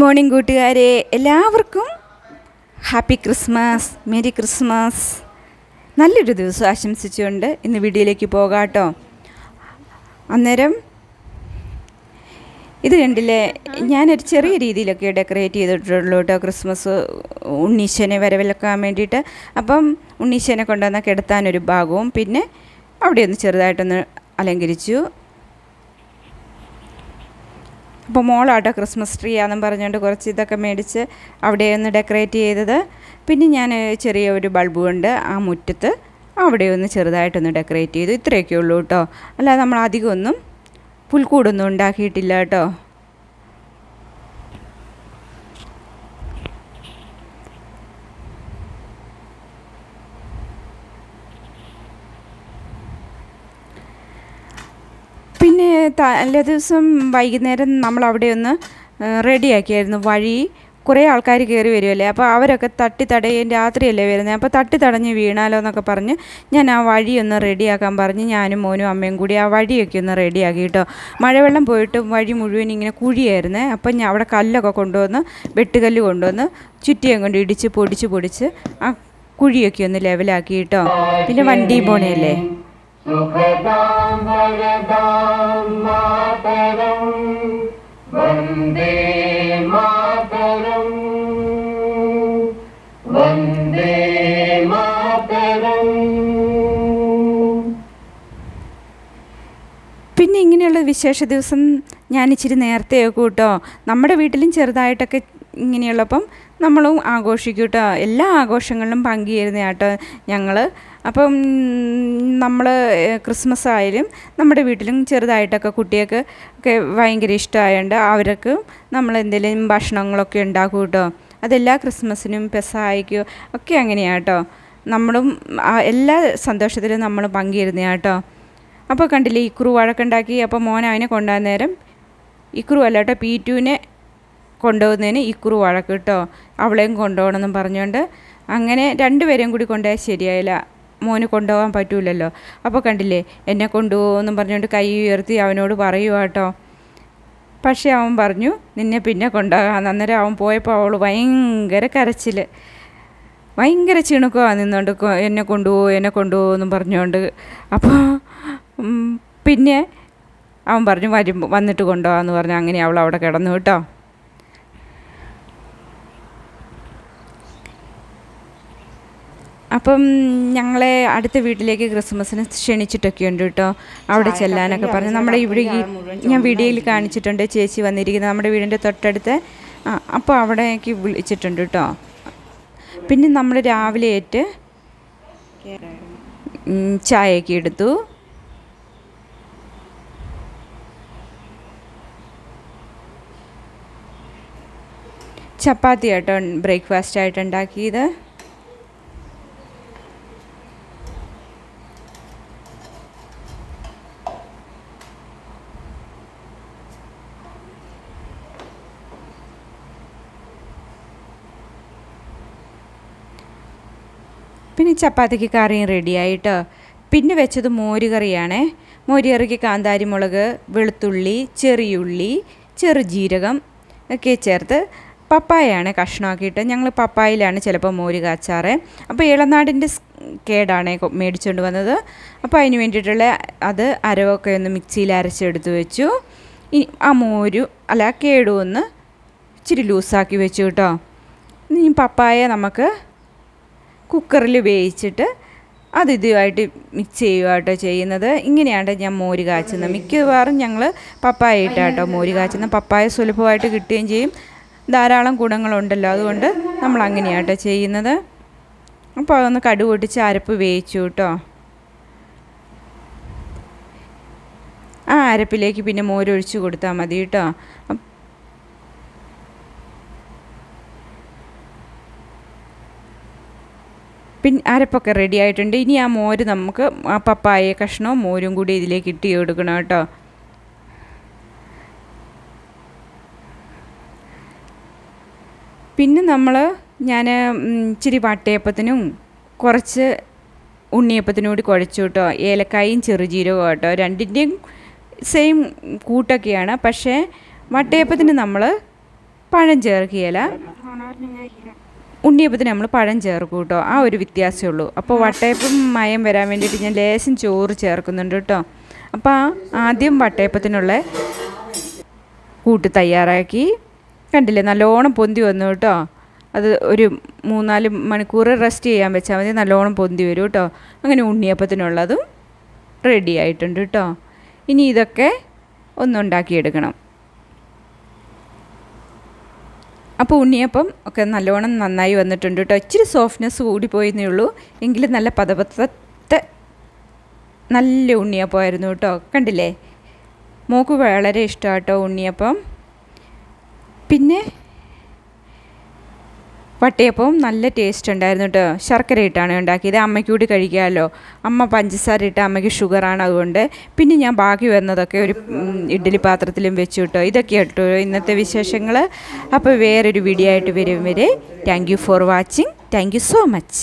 Morning കൂട്ടുകാരെ എല്ലാവർക്കും happy Christmas merry Christmas. നല്ലൊരു ദിവസം ആശംസിച്ചുകൊണ്ട് ഇന്ന് വീഡിയോയിലേക്ക് പോകാം കേട്ടോ അന്നേരം ഇത് കണ്ടില്ലേ ഞാനൊരു ചെറിയ രീതിയിലൊക്കെ ഡെക്കറേറ്റ് ചെയ്തിട്ടുള്ളൂ കേട്ടോ ക്രിസ്മസ് ഉണ്ണീശനെ വരവിലക്കാൻ വേണ്ടിയിട്ട്. അപ്പം ഉണ്ണീശനെ കൊണ്ടുവന്ന കിടത്താനൊരു ഭാഗവും പിന്നെ അവിടെ ഒന്ന് ചെറുതായിട്ടൊന്ന് അലങ്കരിച്ചു. അപ്പോൾ മോളാട്ടോ ക്രിസ്മസ് ട്രീ ആണെന്ന് പറഞ്ഞുകൊണ്ട് കുറച്ച് ഇതൊക്കെ മേടിച്ച് അവിടെ ഒന്ന് ഡെക്കറേറ്റ് ചെയ്തത്. പിന്നെ ഞാൻ ചെറിയ ഒരു ബൾബ് കൊണ്ട് ആ മുറ്റത്ത് അവിടെ ഒന്ന് ചെറുതായിട്ടൊന്ന് ഡെക്കറേറ്റ് ചെയ്തു. ഇത്രയൊക്കെ ഉള്ളൂ കേട്ടോ അല്ലാതെ നമ്മൾ അധികമൊന്നും പുൽക്കൂടൊന്നും ഉണ്ടാക്കിയിട്ടില്ല കേട്ടോ പിന്നെ തലേ ദിവസം വൈകുന്നേരം നമ്മൾ അവിടെ ഒന്ന് റെഡിയാക്കിയായിരുന്നു. വഴി കുറേ ആൾക്കാർ കയറി വരുമല്ലേ അപ്പോൾ അവരൊക്കെ തട്ടി തടയും രാത്രിയല്ലേ വരുന്നത് അപ്പോൾ തട്ടി തടഞ്ഞ് വീണാലോ എന്നൊക്കെ പറഞ്ഞ് ഞാൻ ആ വഴി ഒന്ന് റെഡിയാക്കാൻ പറഞ്ഞ് ഞാനും മോനും അമ്മയും കൂടി ആ വഴിയൊക്കെ ഒന്ന് റെഡിയാക്കി കേട്ടോ. മഴവെള്ളം പോയിട്ട് വഴി മുഴുവൻ ഇങ്ങനെ കുഴിയായിരുന്നേ. അപ്പം ഞാൻ അവിടെ കല്ലൊക്കെ കൊണ്ടുവന്ന് വെട്ടുകല്ല് കൊണ്ടുവന്ന് ചുറ്റിയും കൊണ്ട് ഇടിച്ച് പൊടിച്ച് പൊടിച്ച് ആ കുഴിയൊക്കെ ഒന്ന് ലെവലാക്കി കേട്ടോ. പിന്നെ വണ്ടി പോണേയല്ലേ മാതരം വന്ദേ മാതരം. വന്ദേ മാതരം. പിന്നെ ഇങ്ങനെയുള്ള വിശേഷ ദിവസം ഞാൻ ഇച്ചിരി നേരത്തെ കൂട്ടോ. നമ്മുടെ വീട്ടിലും ചെറുതായിട്ടൊക്കെ ഇങ്ങനെയുള്ളപ്പം നമ്മളും ആഘോഷിക്കും കേട്ടോ എല്ലാ ആഘോഷങ്ങളിലും പങ്കുചേരുന്ന കേട്ടോ ഞങ്ങൾ അപ്പം നമ്മൾ ക്രിസ്മസ് ആയാലും നമ്മുടെ വീട്ടിലും ചെറുതായിട്ടൊക്കെ കുട്ടികൾക്ക് ഒക്കെ ഭയങ്കര ഇഷ്ടമായതുകൊണ്ട് അവർക്ക് നമ്മൾ എന്തെങ്കിലും ഭക്ഷണങ്ങളൊക്കെ ഉണ്ടാക്കും കേട്ടോ. അതെല്ലാ ക്രിസ്മസിനും പെസായിക്കും ഒക്കെ അങ്ങനെയാണ് കേട്ടോ നമ്മളും എല്ലാ സന്തോഷത്തിലും നമ്മൾ പങ്കുചേരുന്ന കേട്ടോ അപ്പോൾ കണ്ടില്ലേ ഇക്രു വഴക്കുണ്ടാക്കി അപ്പോൾ മോൻ അവനെ കൊണ്ടുപോകാൻ നേരം ഇക്രു അല്ല കേട്ടോ പീറ്റുവിനെ കൊണ്ടുപോകുന്നതിന് ഇക്കുറു വഴക്ക് കേട്ടോ. അവളെയും കൊണ്ടുപോകണമെന്നും പറഞ്ഞുകൊണ്ട് അങ്ങനെ രണ്ടുപേരെയും കൂടി കൊണ്ടുപോയാൽ ശരിയായില്ല. മോന് കൊണ്ടുപോകാൻ പറ്റൂലല്ലോ. അപ്പോൾ കണ്ടില്ലേ എന്നെ കൊണ്ടുപോകുമെന്നും പറഞ്ഞുകൊണ്ട് കൈ ഉയർത്തി അവനോട് പറയുക കേട്ടോ. പക്ഷേ അവൻ പറഞ്ഞു നിന്നെ പിന്നെ കൊണ്ടുപോകാം അന്നേരം അവൻ പോയപ്പോൾ അവൾ ഭയങ്കര കരച്ചിൽ. ഭയങ്കര ചിണുക്കമാണ് നിന്നുകൊണ്ട് എന്നെ കൊണ്ടുപോകും എന്നെ കൊണ്ടുപോകുമെന്നും പറഞ്ഞുകൊണ്ട്. അപ്പോൾ പിന്നെ അവൻ പറഞ്ഞു വരും വന്നിട്ട് കൊണ്ടുപോകാമെന്ന് പറഞ്ഞു അങ്ങനെ അവൾ അവിടെ കിടന്നു കേട്ടോ. അപ്പം ഞങ്ങളെ അടുത്ത വീട്ടിലേക്ക് ക്രിസ്മസിന് ക്ഷണിച്ചിട്ടൊക്കെ ഉണ്ട് കേട്ടോ. അവിടെ ചെല്ലാനൊക്കെ പറഞ്ഞു. നമ്മുടെ ഇവിടെ ഞാൻ വീഡിയോയിൽ കാണിച്ചിട്ടുണ്ട് ചേച്ചി വന്നിരിക്കുന്നത്. നമ്മുടെ വീടിന്റെ തൊട്ടടുത്ത്. അപ്പോൾ അവിടേക്ക് വിളിച്ചിട്ടുണ്ട് കേട്ടോ. പിന്നെ നമ്മൾ രാവിലെ ഏറ്റ് ചായയൊക്കെ എടുത്തു. ചപ്പാത്തി ആയിട്ടോ ബ്രേക്ക്ഫാസ്റ്റ് ആയിട്ട് ഉണ്ടാക്കിയത്. പിന്നെ ചപ്പാത്തിക്ക് കറിയും റെഡിയായിട്ട്. പിന്നെ വെച്ചത് മോരുകറിയാണേ. മോരുകറിക്ക് കാന്താരിമുളക് വെളുത്തുള്ളി ചെറിയുള്ളി ചെറുജീരകം ഒക്കെ ചേർത്ത് പപ്പായയാണ് കഷ്ണമാക്കിയിട്ട്. ഞങ്ങൾ പപ്പായയിലാണ് ചിലപ്പോൾ മോര് കാച്ചാറ്. അപ്പോൾ ഇളനാടിന്റെ കേടാണ് മേടിച്ചുകൊണ്ട് വന്നത്. അപ്പോൾ അതിന് വേണ്ടിയിട്ടുള്ള അത് അരവൊക്കെ ഒന്ന് മിക്സിയിൽ അരച്ചെടുത്ത് വെച്ചു. ഇനി ആ മോരു അല്ല കേടുമൊന്ന് ഇച്ചിരി ലൂസാക്കി വെച്ചു കേട്ടോ. ഇനി പപ്പായ നമുക്ക് കുക്കറിൽ വേവിച്ചിട്ട് അത് ഇതുമായിട്ട് മിക്സ് ചെയ്യുകയാട്ടോ ചെയ്യുന്നത്. ഇങ്ങനെയാണ് ഞാൻ മോര് കാച്ചുന്നത്. മിക്കവാറും ഞങ്ങൾ പപ്പായ ഇട്ടാട്ടോ മോര് കാച്ചുന്നത്. പപ്പായ സുലഭമായിട്ട് കിട്ടുകയും ചെയ്യും. ധാരാളം ഗുണങ്ങളുണ്ടല്ലോ. അതുകൊണ്ട് നമ്മൾ അങ്ങനെയാട്ടോ ചെയ്യുന്നത്. അപ്പോൾ അതൊന്ന് കടുക് പൊട്ടിച്ച് അരപ്പ് വേവിച്ചു കേട്ടോ. ആ അരപ്പിലേക്ക് പിന്നെ മോരൊഴിച്ച് കൊടുത്താൽ മതി കേട്ടോ. പിന്നെ അരപ്പൊക്കെ റെഡി ആയിട്ടുണ്ട്. ഇനി ആ മോര് നമുക്ക് ആ പപ്പായ കഷ്ണവും മോരും കൂടി ഇതിലേക്ക് ഇട്ട് കൊടുക്കണം കേട്ടോ. പിന്നെ നമ്മൾ ഞാൻ ഇച്ചിരി വട്ടയപ്പത്തിനും കുറച്ച് ഉണ്ണിയപ്പത്തിനും കൂടി കുഴച്ചു കേട്ടോ. ഏലക്കായും ചെറുജീരകവും കേട്ടോ രണ്ടിന്റെയും സെയിം കൂട്ടൊക്കെയാണ്. പക്ഷേ വട്ടയപ്പത്തിന് നമ്മൾ പഴം ചേർക്കുകയില്ല. ഉണ്ണിയപ്പത്തിന് നമ്മൾ പഴം ചേർക്കും കേട്ടോ. ആ ഒരു വ്യത്യാസമേ ഉള്ളൂ. അപ്പോൾ വട്ടയപ്പം മയം വരാൻ വേണ്ടിയിട്ട് ഞാൻ ലേശം ചോറ് ചേർക്കുന്നുണ്ട് കേട്ടോ. അപ്പോൾ ആ ആദ്യം വട്ടയപ്പത്തിനുള്ള കൂട്ട് തയ്യാറാക്കി. കണ്ടില്ലേ? നല്ലോണം പൊന്തി വന്നു കേട്ടോ. അത് ഒരു മൂന്നാൽ മണിക്കൂർ റെസ്റ്റ് ചെയ്യാൻ വെച്ചാൽ മതി. നല്ലോണം പൊന്തി വരും കേട്ടോ. അങ്ങനെ ഉണ്ണിയപ്പത്തിനുള്ളതും റെഡി ആയിട്ടുണ്ട് കേട്ടോ. ഇനി ഇതൊക്കെ ഒന്നുണ്ടാക്കിയെടുക്കണം അപ്പോൾ ഉണ്ണിയപ്പം ഒക്കെ നല്ലോണം നന്നായി വന്നിട്ടുണ്ട് കേട്ടോ ഇച്ചിരി സോഫ്റ്റ്നെസ് കൂടിപ്പോയെന്നേ ഉള്ളൂ. എങ്കിലും നല്ല പതപത്തത്തെ നല്ല ഉണ്ണിയപ്പമായിരുന്നു കേട്ടോ കണ്ടില്ലേ? മോക്ക് വളരെ ഇഷ്ടമാണ് കേട്ടോ ഉണ്ണിയപ്പം. പിന്നെ വട്ടയപ്പവും നല്ല ടേസ്റ്റ് ഉണ്ടായിരുന്നു കേട്ടോ ശർക്കര ഇട്ടാണ് ഉണ്ടാക്കിയത്. അമ്മയ്ക്ക് കൂടി കഴിക്കാമല്ലോ അമ്മ പഞ്ചസാര ഇട്ട് അമ്മയ്ക്ക് ഷുഗറാണ് അതുകൊണ്ട്. പിന്നെ ഞാൻ ബാക്കി വരുന്നതൊക്കെ ഒരു ഇഡ്ഡലി പാത്രത്തിലും വെച്ചു കേട്ടോ ഇതൊക്കെ കേട്ടോ ഇന്നത്തെ വിശേഷങ്ങൾ അപ്പോൾ വേറൊരു വീഡിയോ ആയിട്ട് വരും വരെ. Thank you for watching thank you so much